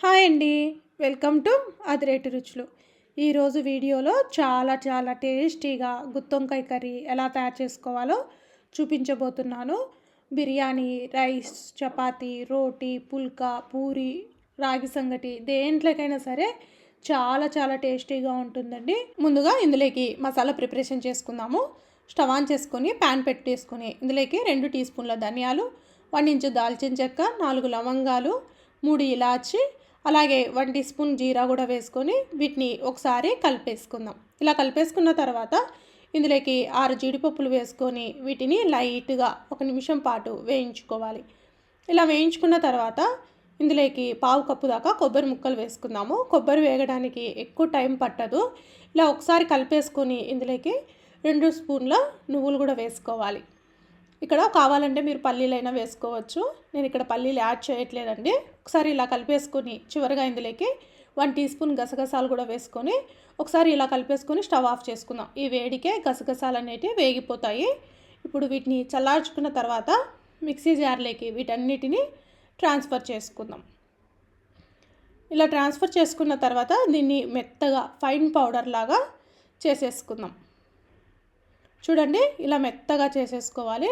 Hi అండి. Welcome to అదిరేటి రుచులు. ఈరోజు వీడియోలో చాలా చాలా టేస్టీగా గుత్తొంకాయ కర్రీ ఎలా తయారు చేసుకోవాలో చూపించబోతున్నాను. బిర్యానీ రైస్ చపాతీ రోటీ పుల్కా పూరి రాగి సంగటి దేంట్లోకైనా సరే చాలా చాలా టేస్టీగా ఉంటుందండి. ముందుగా ఇందులోకి మసాలా ప్రిపరేషన్ చేసుకుందాము. స్టవ్ ఆన్ చేసుకొని ప్యాన్ పెట్టేసుకొని ఇందులోకి రెండు టీ స్పూన్ల ధనియాలు వన్ ఇంచు దాల్చిన చెక్క నాలుగు లవంగాలు మూడు ఇలాచి అలాగే వన్ టీ స్పూన్ జీరా కూడా వేసుకొని వీటిని ఒకసారి కలిపేసుకుందాం. ఇలా కలిపేసుకున్న తర్వాత ఇందులోకి ఆరు జీడిపప్పులు వేసుకొని వీటిని లైట్గా ఒక నిమిషం పాటు వేయించుకోవాలి. ఇలా వేయించుకున్న తర్వాత ఇందులోకి పావు కప్పు దాకా కొబ్బరి ముక్కలు వేసుకుందాము. కొబ్బరి వేగడానికి ఎక్కువ టైం పట్టదు. ఇలా ఒకసారి కలిపేసుకొని ఇందులోకి రెండు స్పూన్ల నువ్వులు కూడా వేసుకోవాలి. ఇక్కడ కావాలంటే మీరు పల్లీలైనా వేసుకోవచ్చు. నేను ఇక్కడ పల్లీలు యాడ్ చేయట్లేదండి. ఒకసారి ఇలా కలిపేసుకొని చివరిగా ఇందులోకి వన్ టీ స్పూన్ గసగసాలు కూడా వేసుకొని ఒకసారి ఇలా కలిపేసుకొని స్టవ్ ఆఫ్ చేసుకుందాం. ఈ వేడికే గసగసాలు అనేటివి వేగిపోతాయి. ఇప్పుడు వీటిని చల్లార్చుకున్న తర్వాత మిక్సీ జార్లోకి వీటన్నిటిని ట్రాన్స్ఫర్ చేసుకుందాం. ఇలా ట్రాన్స్ఫర్ చేసుకున్న తర్వాత దీన్ని మెత్తగా ఫైన్ పౌడర్ లాగా చేసేసుకుందాం. చూడండి ఇలా మెత్తగా చేసేసుకోవాలి.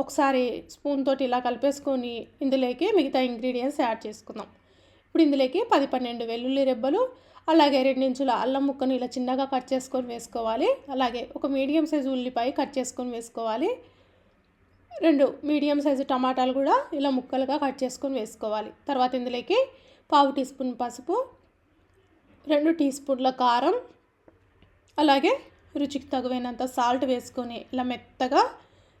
ఒకసారి స్పూన్ తోటి ఇలా కలిపేసుకొని ఇందులోకి మిగతా ఇంగ్రీడియంట్స్ యాడ్ చేసుకుందాం. ఇప్పుడు ఇందులోకి పది పన్నెండు వెల్లుల్లి రెబ్బలు అలాగే రెండించుల అల్లం ముక్కను ఇలా చిన్నగా కట్ చేసుకొని వేసుకోవాలి. అలాగే ఒక మీడియం సైజు ఉల్లిపాయ కట్ చేసుకొని వేసుకోవాలి. రెండు మీడియం సైజు టమాటాలు కూడా ఇలా ముక్కలుగా కట్ చేసుకొని వేసుకోవాలి. తర్వాత ఇందులోకి పావు టీ స్పూన్ పసుపు రెండు టీ స్పూన్ల కారం అలాగే రుచికి తగువైనంత సాల్ట్ వేసుకొని ఇలా మెత్తగా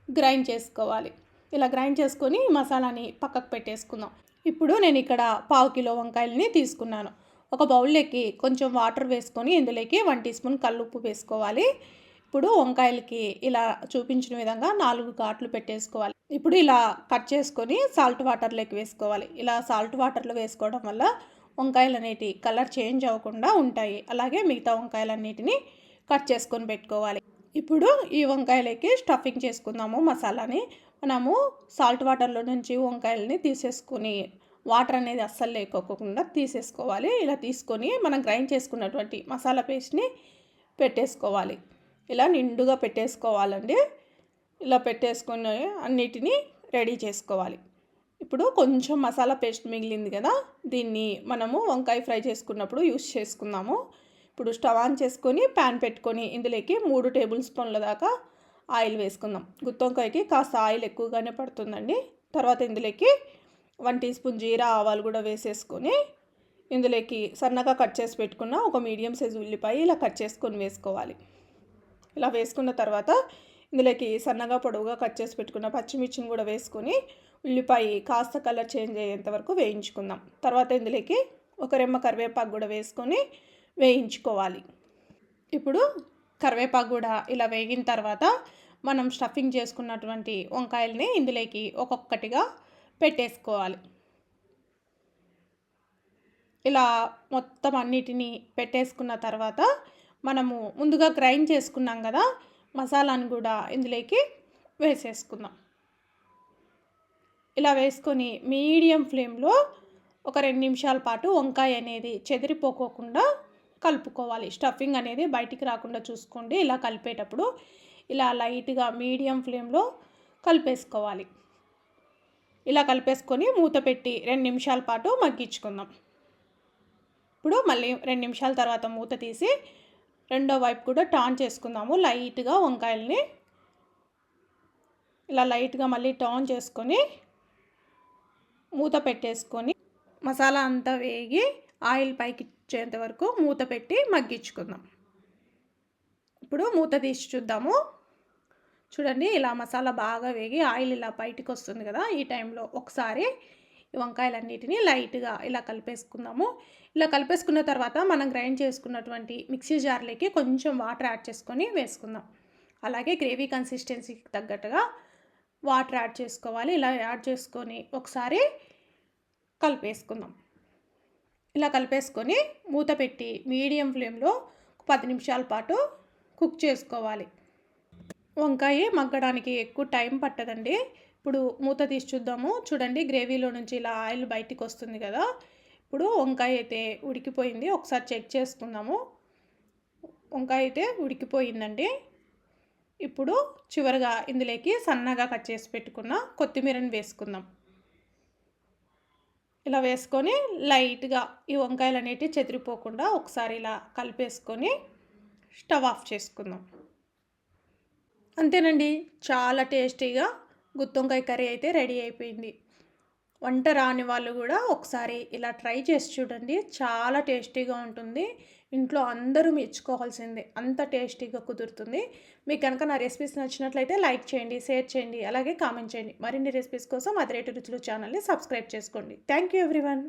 గ్రైండ్ చేసుకోవాలి. ఇలా గ్రైండ్ చేసుకొని మసాలాని పక్కకు పెట్టేసుకుందాం. ఇప్పుడు నేను ఇక్కడ పావు కిలో వంకాయలని తీసుకున్నాను. ఒక బౌల్లోకి కొంచెం వాటర్ వేసుకొని ఇందులోకి వన్ టీ స్పూన్ కల్లుప్పు వేసుకోవాలి. ఇప్పుడు వంకాయలకి ఇలా చూపించిన విధంగా నాలుగు ఘాట్లు పెట్టేసుకోవాలి. ఇప్పుడు ఇలా కట్ చేసుకొని సాల్ట్ వాటర్లోకి వేసుకోవాలి. ఇలా సాల్ట్ వాటర్లో వేసుకోవడం వల్ల వంకాయలు అనేటి కలర్ చేంజ్ అవ్వకుండా ఉంటాయి. అలాగే మిగతా వంకాయలన్నిటిని కట్ చేసుకొని పెట్టుకోవాలి. ఇప్పుడు ఈ వంకాయలకి స్టఫింగ్ చేసుకుందాము. మసాలాని మనము సాల్ట్ వాటర్లో నుంచి వంకాయలని తీసేసుకొని వాటర్ అనేది అస్సలు లేకోకుండా తీసేసుకోవాలి. ఇలా తీసుకొని మనం గ్రైండ్ చేసుకున్నటువంటి మసాలా పేస్ట్ని పెట్టేసుకోవాలి. ఇలా నిండుగా పెట్టేసుకోవాలండి. ఇలా పెట్టేసుకుని అన్నిటినీ రెడీ చేసుకోవాలి. ఇప్పుడు కొంచెం మసాలా పేస్ట్ మిగిలింది కదా దీన్ని మనము వంకాయ ఫ్రై చేసుకున్నప్పుడు యూస్ చేసుకుందాము. ఇప్పుడు స్టవ్ ఆన్ చేసుకొని ప్యాన్ పెట్టుకొని ఇందులోకి మూడు టేబుల్ స్పూన్ల దాకా ఆయిల్ వేసుకుందాం. గుత్తొంకాయకి కాస్త ఆయిల్ ఎక్కువగానే పడుతుందండి. తర్వాత ఇందులోకి వన్ టీ స్పూన్ జీరా ఆవాలు కూడా వేసేసుకొని ఇందులోకి సన్నగా కట్ చేసి పెట్టుకున్న ఒక మీడియం సైజు ఉల్లిపాయ ఇలా కట్ చేసుకొని వేసుకోవాలి. ఇలా వేసుకున్న తర్వాత ఇందులోకి సన్నగా పొడవుగా కట్ చేసి పెట్టుకున్న పచ్చిమిర్చిని కూడా వేసుకొని ఉల్లిపాయ కాస్త కలర్ చేంజ్ అయ్యేంత వరకు వేయించుకుందాం. తర్వాత ఇందులోకి ఒక రెమ్మ కరివేపాకు కూడా వేసుకొని వేయించుకోవాలి. ఇప్పుడు కరివేపాకు కూడా ఇలా వేగిన తర్వాత మనం స్టఫింగ్ చేసుకున్నటువంటి వంకాయల్ని ఇందులోకి ఒక్కొక్కటిగా పెట్టేసుకోవాలి. ఇలా మొత్తం అన్నిటినీ పెట్టేసుకున్న తర్వాత మనము ముందుగా గ్రైండ్ చేసుకున్నాం కదా మసాలాను కూడా ఇందులోకి వేసేసుకుందాం. ఇలా వేసుకొని మీడియం ఫ్లేమ్లో ఒక రెండు నిమిషాల పాటు వంకాయ అనేది చెదిరిపోకోకుండా కలుపుకోవాలి. స్టఫింగ్ అనేది బయటికి రాకుండా చూసుకోండి. ఇలా కలిపేటప్పుడు ఇలా లైట్గా మీడియం ఫ్లేమ్లో కలిపేసుకోవాలి. ఇలా కలిపేసుకొని మూత పెట్టి రెండు నిమిషాల పాటు మగ్గించుకుందాం. ఇప్పుడు మళ్ళీ రెండు నిమిషాల తర్వాత మూత తీసి రెండో వైపు కూడా టాన్ చేసుకుందాము. లైట్గా వంకాయల్ని ఇలా లైట్గా మళ్ళీ టాన్ చేసుకొని మూత పెట్టేసుకొని మసాలా అంతా వేగి ఆయిల్ పైకి వచ్చేంత వరకు మూత పెట్టి మగ్గించుకుందాం. ఇప్పుడు మూత తీసి చూద్దాము. చూడండి ఇలా మసాలా బాగా వేగి ఆయిల్ ఇలా బయటికి వస్తుంది కదా ఈ టైంలో ఒకసారి ఈ వంకాయలన్నిటిని లైట్గా ఇలా కలిపేసుకుందాము. ఇలా కలిపేసుకున్న తర్వాత మనం గ్రైండ్ చేసుకున్నటువంటి మిక్సీ జార్లోకి కొంచెం వాటర్ యాడ్ చేసుకొని వేసుకుందాం. అలాగే గ్రేవీ కన్సిస్టెన్సీకి తగ్గట్టుగా వాటర్ యాడ్ చేసుకోవాలి. ఇలా యాడ్ చేసుకొని ఒకసారి కలిపేసుకుందాం. ఇలా కలిపేసుకొని మూత పెట్టి మీడియం ఫ్లేమ్లో పది నిమిషాల పాటు కుక్ చేసుకోవాలి. వంకాయ మగ్గడానికి ఎక్కువ టైం పట్టదండి. ఇప్పుడు మూత తీసి చూద్దాము. చూడండి గ్రేవీలో నుంచి ఇలా ఆయిల్ బయటికి వస్తుంది కదా. ఇప్పుడు వంకాయ అయితే ఉడికిపోయింది. ఒకసారి చెక్ చేసుకుందాము. వంకాయ అయితే ఉడికిపోయిందండి. ఇప్పుడు చివరిగా ఇందులోకి సన్నగా కట్ చేసి పెట్టుకున్న కొత్తిమీరని వేసుకుందాం. ఇలా వేసుకొని లైట్గా ఈ వంకాయలు అనేటివి చెదిరిపోకుండా ఒకసారి ఇలా కలిపేసుకొని స్టవ్ ఆఫ్ చేసుకుందాం. అంతేనండి చాలా టేస్టీగా గుత్తొంకాయ కర్రీ అయితే రెడీ అయిపోయింది. వంట రాని వాళ్ళు కూడా ఒకసారి ఇలా ట్రై చేసి చూడండి. చాలా టేస్టీగా ఉంటుంది. ఇంట్లో అందరూ మెచ్చుకోవాల్సిందే. అంత టేస్టీగా కుదురుతుంది. మీకు కనుక నా రెసిపీస్ నచ్చినట్లయితే లైక్ చేయండి షేర్ చేయండి అలాగే కామెంట్ చేయండి. మరిన్ని రెసిపీస్ కోసం అదిరేటి రుచులు ఛానల్ని సబ్స్క్రైబ్ చేసుకోండి. Thank you everyone.